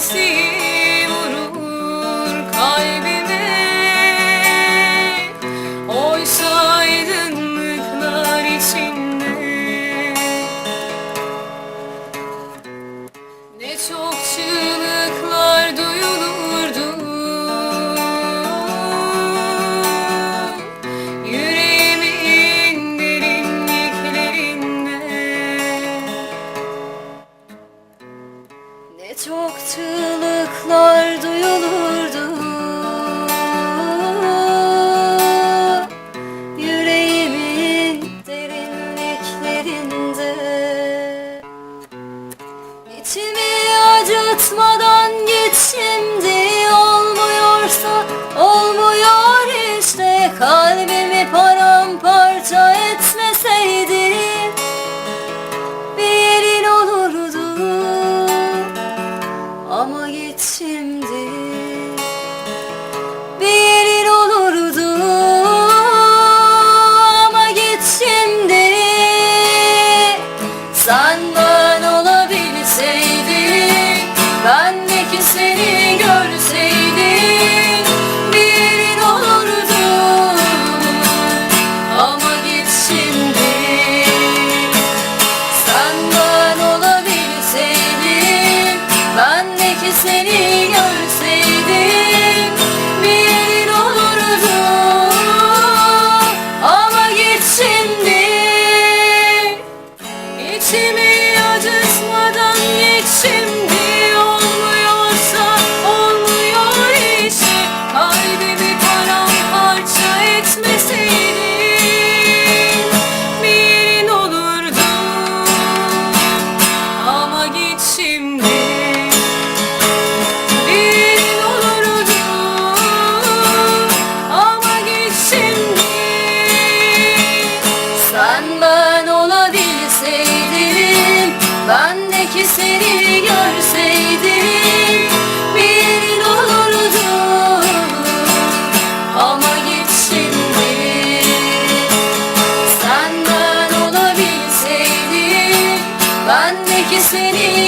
see. İçimi acıtmadan git şimdi. Olmuyorsa olmuyor işte. Kalbimi paramparça etmeseydin Bir yerin olurdu. Ama git şimdi. Bir yerin olurdu. Ama git şimdi. Sen Bendeki seni görseydim Bir olurdu Ama git şimdi. Sen ben olabilseydim Bendeki seni